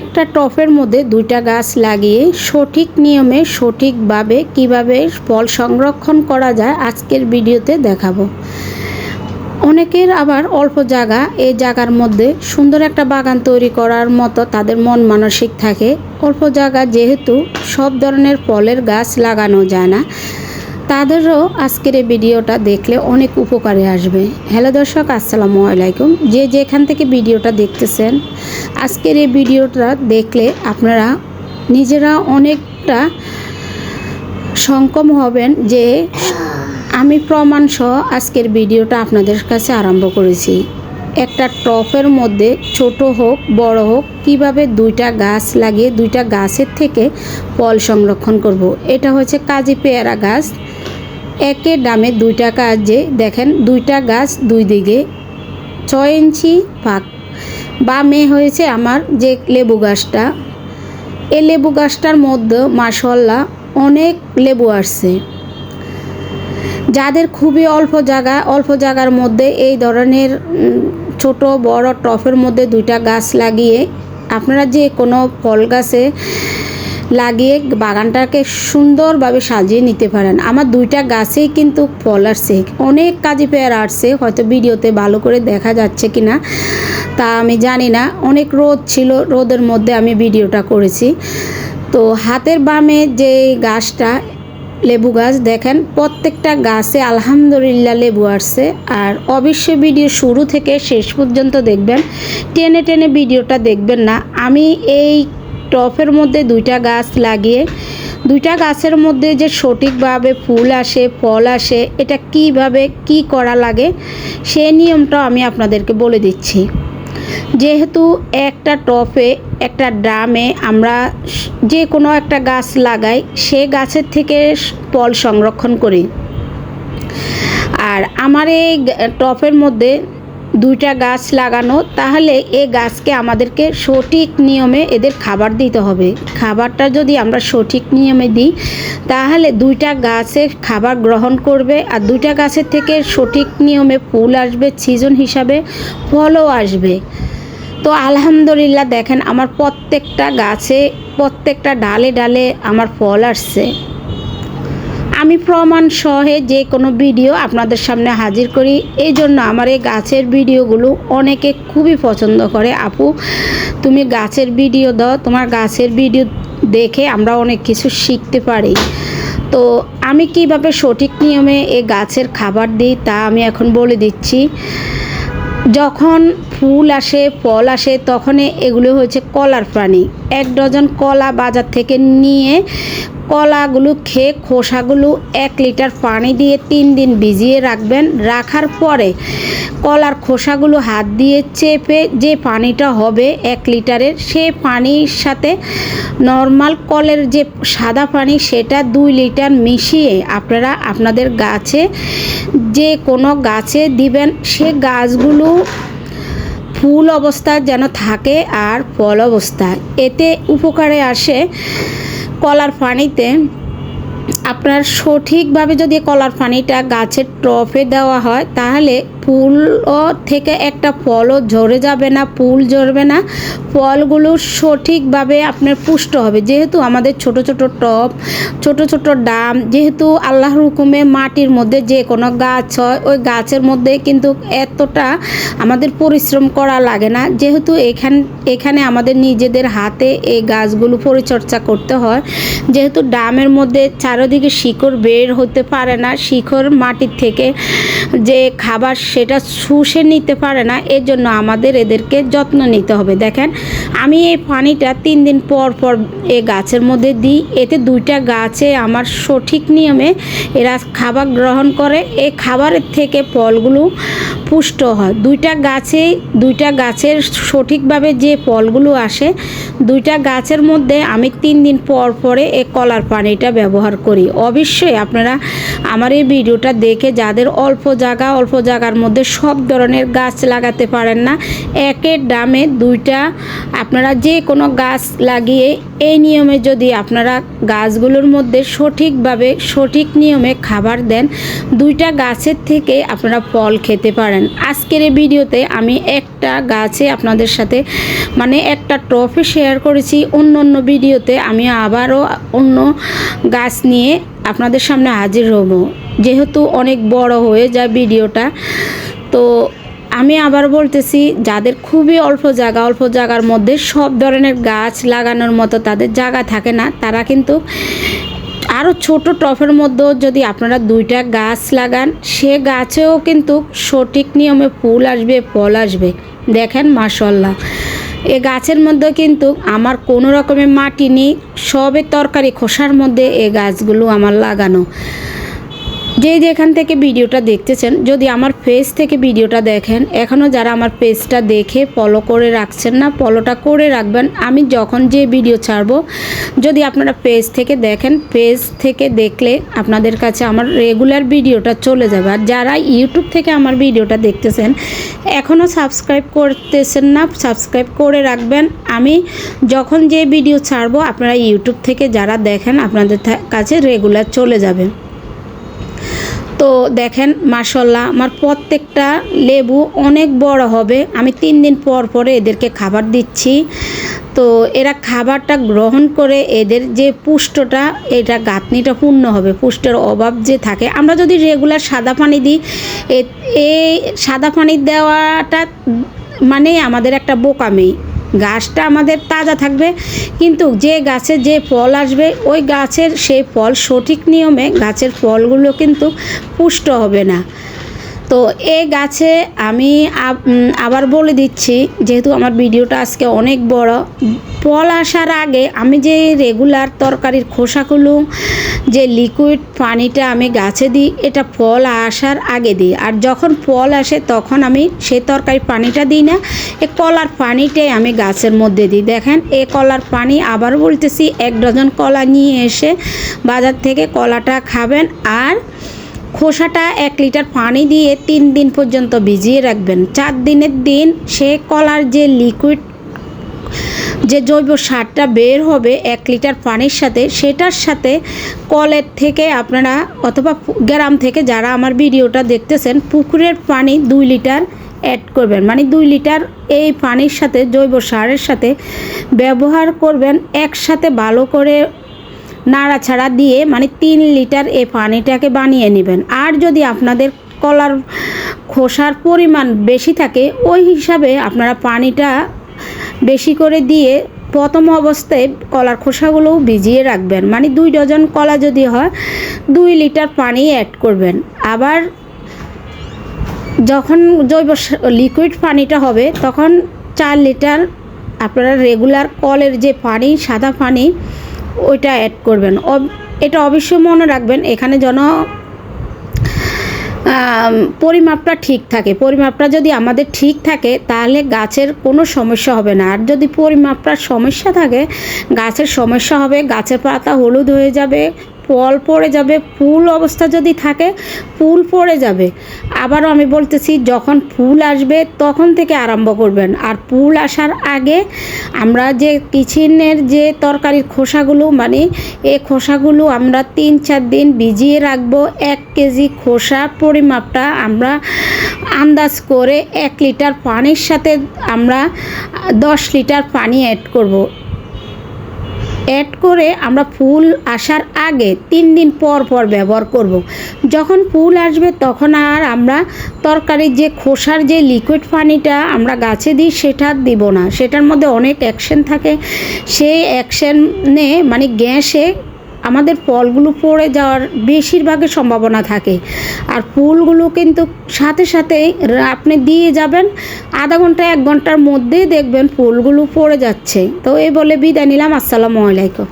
একটা টফের মধ্যে দুইটা গাছ লাগিয়ে সঠিক নিয়মে সঠিকভাবে কীভাবে ফল সংরক্ষণ করা যায় আজকের ভিডিওতে দেখাবো। অনেকের আবার অল্প জায়গা, এই জায়গার মধ্যে সুন্দর একটা বাগান তৈরি করার মতো তাদের মন মানসিক থাকে। অল্প জায়গা যেহেতু সব ধরনের ফলের গাছ লাগানো যায় না, তাদেরও আজকের এই ভিডিওটা দেখলে অনেক উপকারে আসবে। হ্যালো দর্শক, আসসালামু আলাইকুম। যে যেখান থেকে ভিডিওটা দেখতেছেন আজকের এই ভিডিওটা দেখলে আপনারা নিজেরা অনেকটা সংকম হবেন যে আমি প্রমাণ সহ আজকের ভিডিওটা আপনাদের কাছে আরম্ভ করেছি একটা টপের মধ্যে ছোট হোক, বড় হোক, কীভাবে দুইটা গাছ লাগিয়ে দুইটা গাছের থেকে ফল সংরক্ষণ করব। এটা হচ্ছে কাজী পেয়ারা গাছ একে ডামে দুইটা কাজে দেখেন দুইটা গাছ দুই দিকে ছয় ইঞ্চি ফাঁক বা মেয়ে হয়েছে আমার যে লেবু গাছটা। এই লেবু গাছটার মধ্যে মাসাল্লাহ অনেক লেবু আসছে। যাদের খুবই অল্প জায়গা, অল্প জায়গার মধ্যে এই ধরনের ছোট বড় টফের মধ্যে দুইটা গাছ লাগিয়ে আপনারা যে কোনো ফল গাছে লাগিয়ে বাগানটাকে সুন্দরভাবে সাজিয়ে নিতে পারেন। আমার দুইটা গাছেই কিন্তু ফল আসছে। অনেক কাজী পেয়ারা আসছে। হয়তো ভিডিওতে ভালো করে দেখা যাচ্ছে কি না তা আমি জানি না। অনেক রোদ ছিল, রোদের মধ্যে আমি ভিডিওটা করেছি। তো হাতের বামে যে গাছটা, লেবু গাছ, দেখেন প্রত্যেকটা গাছে আলহামদুলিল্লাহ লেবু আসছে। আর অবশ্যই ভিডিও শুরু থেকে শেষ পর্যন্ত দেখবেন। টেনে টেনে ভিডিওটা দেখবেন না। আমি এই টফের মধ্যে দুইটা গাছ লাগিয়ে, দুইটা গাছের মধ্যে যে সঠিকভাবে ফুল আসে, ফল আসে, এটা কীভাবে কি করা লাগে সেই নিয়মটা আমি আপনাদেরকে বলে দিচ্ছি। যেহেতু একটা টপে, একটা ড্রামে আমরা যে কোনো একটা গাছ লাগাই, সে গাছের থেকে ফল সংরক্ষণ করি। আর আমার এই টপের মধ্যে দুইটা গাছ লাগানো, তাহলে এ গাছকে আমাদেরকে সঠিক নিয়মে এদের খাবার দিতে হবে। খাবারটা যদি আমরা সঠিক নিয়মে দিই, তাহলে দুইটা গাছে খাবার গ্রহণ করবে আর দুইটা গাছের থেকে সঠিক নিয়মে ফুল আসবে, সিজন হিসাবে ফলও আসবে। তো আলহামদুলিল্লাহ দেখেন, আমার প্রত্যেকটা গাছে, প্রত্যেকটা ডালে ডালে আমার ফল আসছে। আমি প্রমাণ সহে যে কোনো ভিডিও আপনাদের সামনে হাজির করি। এই জন্য আমার এই গাছের ভিডিওগুলো অনেকে খুবই পছন্দ করে। আপু, তুমি গাছের ভিডিও দাও। তোমার গাছের ভিডিও দেখে আমরা অনেক কিছু শিখতে পারি। তো আমি কীভাবে সঠিক নিয়মে এই গাছের খাবার দিই তা আমি এখন বলে দিচ্ছি। যখন ফুল আসে, ফল আসে তখন এগুলো হচ্ছে কলার প্রাণী। এক ডজন কলা বাজার থেকে নিয়ে কলাগুলো খেয়ে খোসাগুলো এক লিটার পানি দিয়ে তিন দিন ভিজিয়ে রাখবেন। রাখার পরে কলার খোসাগুলো হাত দিয়ে চেপে যে পানিটা হবে এক লিটারের, সে পানির সাথে নর্মাল কলের যে সাদা পানি সেটা দুই লিটার মিশিয়ে আপনারা আপনাদের গাছে যে কোনো গাছে দিবেন। সে গাছগুলো ফুল অবস্থায় যেন থাকে আর ফল অবস্থায়। এতে উপকারে আসে কলার ফানিতে আপনার সঠিকভাবে যদি কলার ফানিটা গাছের টপে দেওয়া হয় তাহলে ফুলও থেকে একটা ফলও ঝরে যাবে না, ফুল ঝরবে না। ফলগুলো সঠিকভাবে আপনার পুষ্ট হবে। যেহেতু আমাদের ছোট ছোট টপ ছোট ছোট ডাম, যেহেতু আল্লাহর হুকুমে মাটির মধ্যে যে কোনো গাছ হয়, ওই গাছের মধ্যে কিন্তু এতটা আমাদের পরিশ্রম করা লাগে না। যেহেতু এখান, এখানে আমাদের নিজেদের হাতে এই গাছগুলো পরিচর্যা করতে হয়। যেহেতু ডামের মধ্যে চারিদিকে শিকড় বের হতে পারে না, শিকড় মাটির থেকে যে খাবার সেটা শুষে নিতে পারে না এর জন্য আমাদের এদেরকে যত্ন নিতে হবে। দেখেন, আমি এই পানিটা তিন দিন পর পর এই গাছের মধ্যে দিই, এতে দুইটা গাছে আমার সঠিক নিয়মে এরা খাবার গ্রহণ করে এই খাবারের থেকে ফলগুলো পুষ্ট হয়। দুইটা গাছে, দুইটা গাছের সঠিকভাবে যে ফলগুলো আসে, দুইটা গাছের মধ্যে আমি তিন দিন পর পরে এই কলার পানিটা ব্যবহার করি। অবশ্যই আপনারা আমার এই ভিডিওটা দেখে, যাদের অল্প জায়গা, অল্প জায়গার মধ্যে সব ধরনের গাছ লাগাতে পারেন না। একের দামে দুইটা, আপনারা যে কোনো গাছ লাগিয়ে এই নিয়মে যদি আপনারা গাছগুলোর মধ্যে সঠিকভাবে, সঠিক নিয়মে খাবার দেন, দুইটা গাছের থেকে আপনারা ফল খেতে পারেন। আজকের এই ভিডিওতে আমি একটা গাছে আপনাদের সাথে মানে একটা ট্রফি শেয়ার করেছি। অন্য অন্য ভিডিওতে আমি আবারও অন্য গাছ নিয়ে আপনাদের সামনে হাজির হব। যেহেতু অনেক বড় হয়ে যায় ভিডিওটা, তো আমি আবার বলতেছি, যাদের খুবই অল্প জায়গা, অল্প জায়গার মধ্যে সব ধরনের গাছ লাগানোর মতো তাদের জায়গা থাকে না, তারা কিন্তু আরও ছোট টফের মধ্যেও যদি আপনারা দুইটা গাছ লাগান, সে গাছেও কিন্তু সঠিক নিয়মে ফুল আসবে, ফল আসবে। দেখেন মাশাল্লাহ এ গাছের মধ্যে কিন্তু আমার কোনো রকমের মাটি নেই, সবে তরকারি খোসার মধ্যে এ গাছগুলো আমার লাগানো। যে যেখান থেকে ভিডিওটা দেখতেছেন, যদি আমার পেজ থেকে ভিডিওটা দেখেন এখনও যারা আমার পেজটা দেখে ফলো করে রাখছেন না ফলোটা করে রাখবেন। আমি যখন যে ভিডিও ছাড়বো, যদি আপনারা পেজ থেকে দেখেন পেজ থেকে দেখলে আপনাদের কাছে আমার রেগুলার ভিডিওটা চলে যাবে। আর যারা ইউটিউব থেকে আমার ভিডিওটা দেখতেছেন এখনও সাবস্ক্রাইব করতেছেন না সাবস্ক্রাইব করে রাখবেন। আমি যখন যে ভিডিও ছাড়বো, আপনারা ইউটিউব থেকে যারা দেখেন, আপনাদের কাছে রেগুলার চলে যাবে। তো দেখেন মাশাল্লাহ আমার প্রত্যেকটা লেবু অনেক বড় হবে। আমি তিন দিন পর পরে এদেরকে খাবার দিচ্ছি। তো এরা খাবারটা গ্রহণ করে এদের যে পুষ্টটা, এটা গাঁথনিটা পূর্ণ হবে। পুষ্টের অভাব যে থাকে, আমরা যদি রেগুলার সাদা পানি দিই এই সাদা পানি দেওয়াটা মানে আমাদের একটা বোকামি। গাছটা আমাদের তাজা থাকবে। কিন্তু যে গাছে যে ফল আসবে, ওই গাছের সেই ফল সঠিক নিয়মে গাছের ফলগুলো কিন্তু পুষ্ট হবে না। তো এই গাছে আমি আবার বলে দিচ্ছি, যেহেতু আমার ভিডিওটা আজকে অনেক বড় ফল আসার আগে আমি যে রেগুলার তরকারির খোসাগুলো যে লিকুইড পানিটা আমি গাছে দিই, এটা ফল আসার আগে দিই। আর যখন ফল আসে তখন আমি সেই তরকারি পানিটা দিই না এ কলার পানিটাই আমি গাছের মধ্যে দিই। দেখেন এ কলার পানি আবার বলতেছি, এক ডজন কলা নিয়ে এসে বাজার থেকে কলাটা খাবেন আর খোসাটা এক লিটার পানি দিয়ে তিন দিন পর্যন্ত ভিজিয়ে রাখবেন। চার দিনের দিন সে কলার যে লিকুইড যে জৈব সারটা বের হবে এক লিটার পানির সাথে, সেটার সাথে কলের থেকে আপনারা অথবা গ্রাম থেকে যারা আমার ভিডিওটা দেখতেছেন, পুকুরের পানি দুই লিটার অ্যাড করবেন। মানে দুই লিটার এই পানির সাথে, জৈব সারের সাথে ব্যবহার করবেন। একসাথে ভালো করে নাড়াছাড়া দিয়ে মানে তিন লিটার এই পানিটাকে বানিয়ে নেবেন। আর যদি আপনাদের কলার খোসার পরিমাণ বেশি থাকে, ওই হিসাবে আপনারা পানিটা বেশি করে দিয়ে প্রথম অবস্থায় কলার খোসাগুলোও ভিজিয়ে রাখবেন। মানে দুই ডজন কলা যদি হয়, দুই লিটার পানি অ্যাড করবেন। আবার যখন জৈব লিকুইড পানিটা হবে, তখন চার লিটার আপনারা রেগুলার কলের যে পানি, সাদা পানি, ওইটা অ্যাড করবেন। এটা অবশ্যই মনে রাখবেন, এখানে যেন পরিমাপটা ঠিক থাকে। পরিমাপটা যদি আমাদের ঠিক থাকে, তাহলে গাছের কোনো সমস্যা হবে না। আর যদি পরিমাপটার সমস্যা থাকে, গাছের সমস্যা হবে, গাছের পাতা হলুদ হয়ে যাবে ফল পড়ে যাবে, ফুল অবস্থা যদি থাকে, ফুল পড়ে যাবে। আবারও আমি বলতেছি, যখন ফুল আসবে তখন থেকে আরম্ভ করবেন। আর ফুল আসার আগে আমরা যে কিচেনের যে তরকারির খোসাগুলো মানে এই খোসাগুলো আমরা তিন চার দিন ভিজিয়ে রাখব। এক কেজি খোসা পরিমাপটা আমরা আন্দাজ করে এক লিটার পানির সাথে আমরা দশ লিটার পানি অ্যাড করব। অ্যাড করে আমরা ফুল আসার আগে তিন দিন পর পর ব্যবহার করব। যখন ফুল আসবে তখন আর আমরা তরকারির যে খোসার যে লিকুইড পানিটা আমরা গাছে দিই সেটা দিব না সেটার মধ্যে অনেক অ্যাকশন থাকে সেই অ্যাকশনে মানে গ্যাসে আমাদের ফলগুলো পড়ে যাওয়ার বেশিরভাগের সম্ভাবনা থাকে। আর ফুলগুলো কিন্তু সাথে সাথে আপনি দিয়ে যাবেন, আধা ঘণ্টা, এক ঘণ্টার মধ্যেই দেখবেন ফুলগুলো পড়ে যাচ্ছে। তো এই বলে বিদায় নিলাম। আসসালামু আলাইকুম।